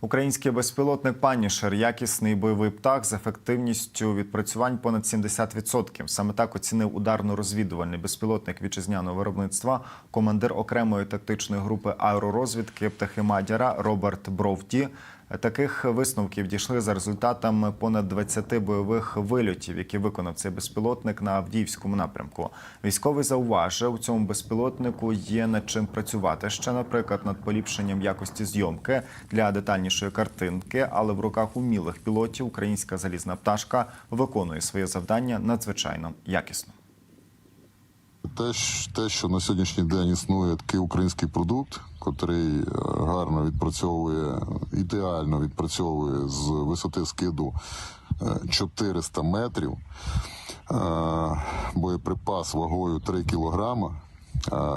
Український безпілотник Панішер якісний бойовий птах з ефективністю відпрацювань понад 70%. Саме так оцінив ударно-розвідувальний безпілотник вітчизняного виробництва, командир окремої тактичної групи аеророзвідки птахи Мадяра Роберт Бровді. Таких висновків дійшли за результатами понад 20 бойових вильотів, які виконав цей безпілотник на Авдіївському напрямку. Військовий зауважив, у цьому безпілотнику є над чим працювати ще, наприклад, над поліпшенням якості зйомки для детальнішої картинки. Але в руках умілих пілотів українська залізна пташка виконує своє завдання надзвичайно якісно. Те, те, що на сьогоднішній день існує такий український продукт, котрий е, гарно відпрацьовує, ідеально відпрацьовує з висоти скиду е, 400 метрів, е, боєприпас вагою 3 кілограма.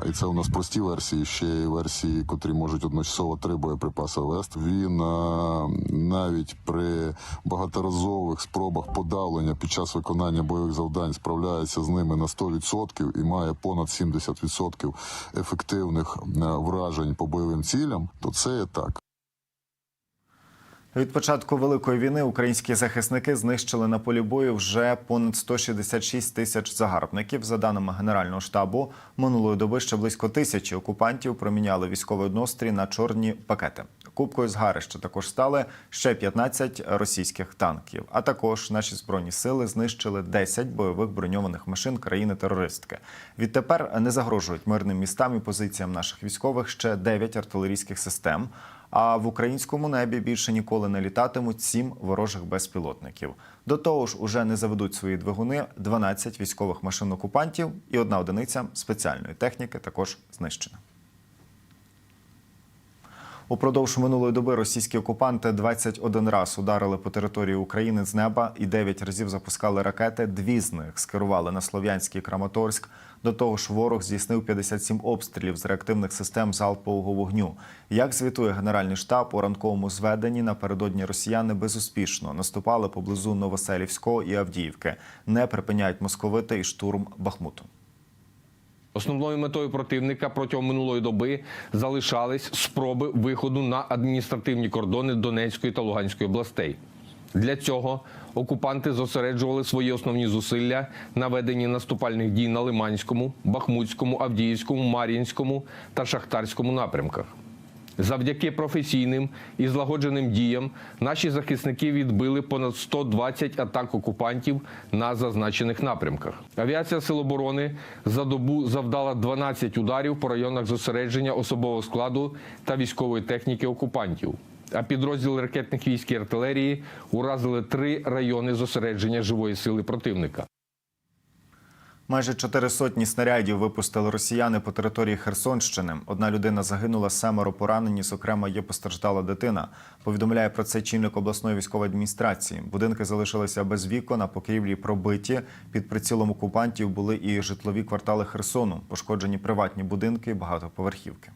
І це у нас прості версії, ще є версії, котрі можуть одночасово три боєприпаси вести. Він навіть при багаторазових спробах подавлення під час виконання бойових завдань справляється з ними на 100% і має понад 70% ефективних вражень по бойовим цілям, то це є так. Від початку великої війни українські захисники знищили на полі бою вже понад 166 тисяч загарбників. За даними Генерального штабу, минулої доби ще близько тисячі окупантів проміняли військовий однострій на чорні пакети. Кубкою згарища також стали ще 15 російських танків. А також наші збройні сили знищили 10 бойових броньованих машин країни-терористки. Відтепер не загрожують мирним містам і позиціям наших військових ще 9 артилерійських систем. А в українському небі більше ніколи не літатимуть сім ворожих безпілотників. До того ж, уже не заведуть свої двигуни 12 військових машин окупантів і одна одиниця спеціальної техніки також знищена. Упродовж минулої доби російські окупанти 21 раз ударили по території України з неба і 9 разів запускали ракети. Дві з них скерували на Слов'янський Краматорськ. До того ж, ворог здійснив 57 обстрілів з реактивних систем залпового вогню. Як звітує Генеральний штаб у ранковому зведенні, напередодні росіяни безуспішно наступали поблизу Новоселівського і Авдіївки, не припиняють московити і штурм Бахмуту. Основною метою противника протягом минулої доби залишались спроби виходу на адміністративні кордони Донецької та Луганської областей. Для цього окупанти зосереджували свої основні зусилля на веденні наступальних дій на Лиманському, Бахмутському, Авдіївському, Мар'їнському та Шахтарському напрямках. Завдяки професійним і злагодженим діям наші захисники відбили понад 120 атак окупантів на зазначених напрямках. Авіація Сил оборони за добу завдала 12 ударів по районах зосередження особового складу та військової техніки окупантів. А підрозділи ракетних військ і артилерії уразили три райони зосередження живої сили противника. Майже чотири сотні снарядів випустили росіяни по території Херсонщини. Одна людина загинула, семеро поранені. Зокрема, є постраждала дитина. Повідомляє про це чільник обласної військової адміністрації. Будинки залишилися без вікон, а покрівлі пробиті. Під прицілом окупантів були і житлові квартали Херсону. Пошкоджені приватні будинки, багатоповерхівки.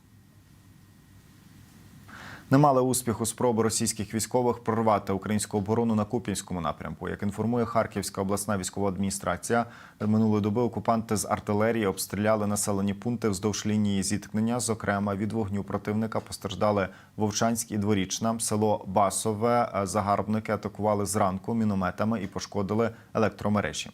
Не мали успіху спроби російських військових прорвати українську оборону на Куп'янському напрямку. Як інформує Харківська обласна військова адміністрація, минулої доби окупанти з артилерії обстріляли населені пункти вздовж лінії зіткнення. Зокрема, від вогню противника постраждали Вовчанськ і Дворічна, село Басове. Загарбники атакували зранку мінометами і пошкодили електромережі.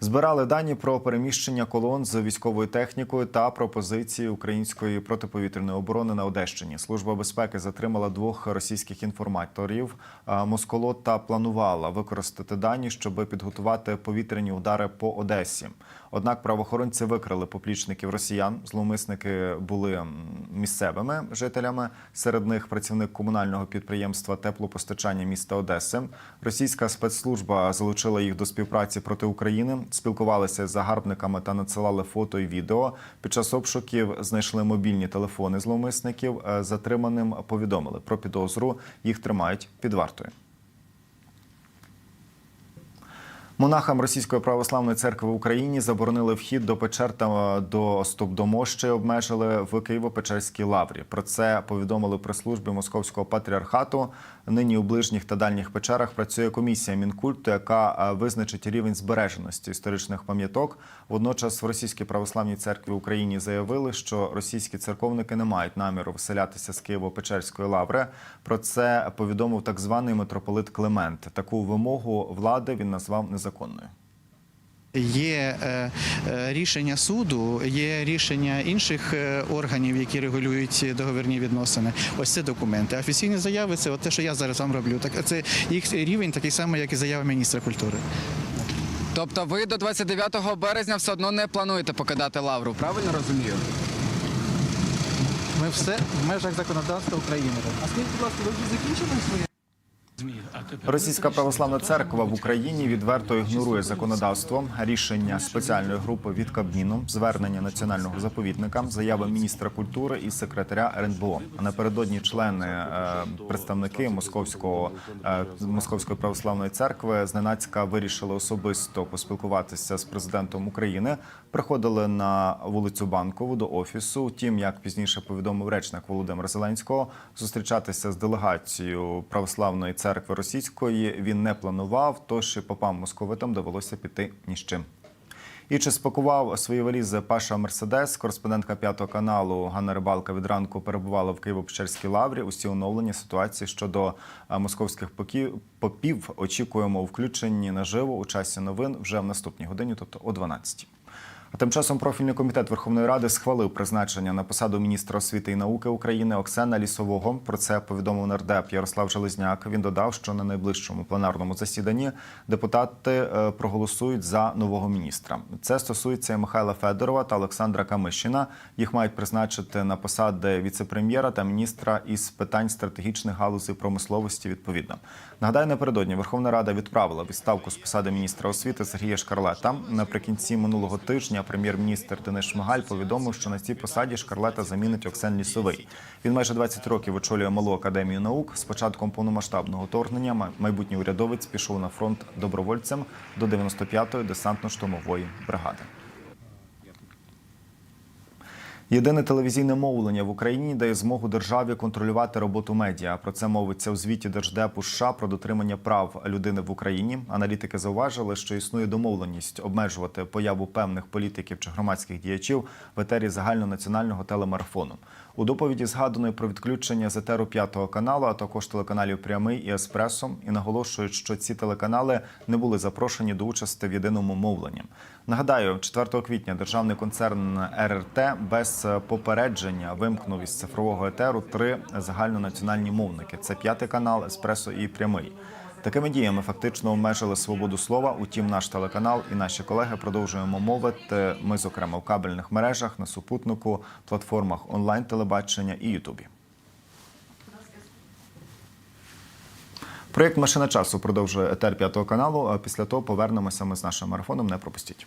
Збирали дані про переміщення колон з військовою технікою та пропозиції української протиповітряної оборони на Одещині. Служба безпеки затримала двох російських інформаторів. А Москолота планувала використати дані, щоб підготувати повітряні удари по Одесі. Однак правоохоронці викрили поплічників росіян. Зловмисники були місцевими жителями. Серед них працівник комунального підприємства теплопостачання міста Одеси. Російська спецслужба залучила їх до співпраці проти України. Спілкувалися з загарбниками та надсилали фото і відео. Під час обшуків знайшли мобільні телефони зловмисників. Е, Затриманим повідомили про підозру. Їх тримають під вартою. Монахам Російської православної церкви в Україні заборонили вхід до печер та до стопдомощі обмежили в Києво-Печерській лаврі. Про це повідомили при службі Московського патріархату. Нині у ближніх та дальніх печерах працює комісія мінкульту, яка е, визначить рівень збереженості історичних пам'яток. Водночас в Російській православній церкві в Україні заявили, що російські церковники не мають наміру виселятися з Києво-Печерської лаври. Про це повідомив так званий митрополит Климент. Таку вимогу влади він назвав незаконною. Є е, е, рішення суду, є рішення інших е, органів, які регулюють договірні відносини. Ось це документи. А Офіційні заяви це от те, що я зараз вам роблю. Так це їх рівень такий самий, як і заява міністра культури. Тобто ви до 29 березня все одно не плануєте покидати лавру, правильно розумію? Ми все в межах законодавства України. А скажіть, будь ласка, ви вже закінчили своє? Російська православна церква в Україні відверто ігнорує законодавство, рішення спеціальної групи від Кабміну, звернення національного заповідника, заяви міністра культури і секретаря РНБО. Напередодні члени е, представники московського е, московської православної церкви зненацька вирішили особисто поспілкуватися з президентом України. Приходили на вулицю Банкову до офісу. Втім, як пізніше повідомив речник Володимир Зеленського, зустрічатися з делегацією православної церкви російської він не планував. Тож попам московитам довелося піти ні з чим. І чи спакував свої валізи Паша Мерседес? Кореспондентка п'ятого каналу Ганна Рибалка від ранку перебувала в Києво-Печерській лаврі. Усі оновлені ситуації щодо е, московських попів очікуємо у включенні наживо у часі новин вже в наступній годині, тобто о 12. А тим часом профільний комітет Верховної Ради схвалив призначення на посаду міністра освіти і науки України Оксана Лісового. Про це повідомив нардеп Ярослав Железняк. Він додав, що на найближчому пленарному засіданні депутати е, проголосують за нового міністра. Це стосується Михайла Федорова та Олександра Камишина. Їх мають призначити на посади віце-прем'єра та міністра із питань стратегічних галузей промисловості. Відповідно, нагадаю, напередодні Верховна Рада відправила відставку з посади міністра освіти Сергія Шкарлета. Наприкінці минулого тижня прем'єр-міністр Денис Шмигаль повідомив, що на цій посаді Шкарлета замінить Оксен Лісовий. Він майже 20 років очолює малу академію наук. З початком повномасштабного вторгнення майбутній урядовець пішов на фронт добровольцем до 95-ї десантно-штурмової бригади. Єдине телевізійне мовлення в Україні дає змогу державі контролювати роботу медіа. Про це мовиться у звіті Держдепу США про дотримання прав людини в Україні. Аналітики зауважили, що існує домовленість обмежувати появу певних політиків чи громадських діячів в етері загальнонаціонального телемарафону. У доповіді згадано про відключення з етеру п'ятого каналу, а також телеканалів Прямий і Еспресо, і наголошують, що ці телеканали не були запрошені до участі в єдиному мовленні. Нагадаю, 4 квітня державний концерн РРТ без попередження вимкнув із цифрового етеру три загальнонаціональні мовники: це п'ятий канал, Еспресо і Прямий. Такими діями фактично обмежили свободу слова. Утім, наш телеканал і наші колеги продовжуємо мовити. Ми, зокрема, в кабельних мережах, на супутнику, платформах онлайн телебачення і Ютубі. Проєкт Машина часу продовжує етер п'ятого каналу. Після того повернемося ми з нашим марафоном. Не пропустіть.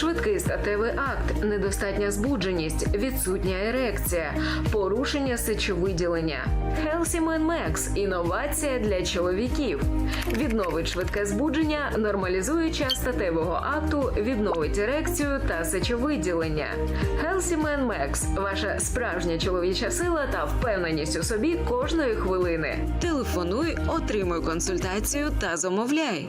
Швидкий статевий акт, недостатня збудженість, відсутня ерекція, порушення сечовиділення. Healthy Man Max – інновація для чоловіків. Відновить швидке збудження, нормалізує час статевого акту, відновить ерекцію та сечовиділення. Healthy Man Max – ваша справжня чоловіча сила та впевненість у собі кожної хвилини. Телефонуй, отримуй консультацію та замовляй.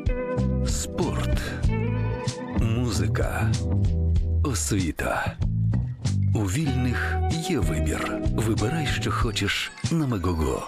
спорт, музика, освіта. У вільних є вибір. Вибирай, що хочеш на Мегого.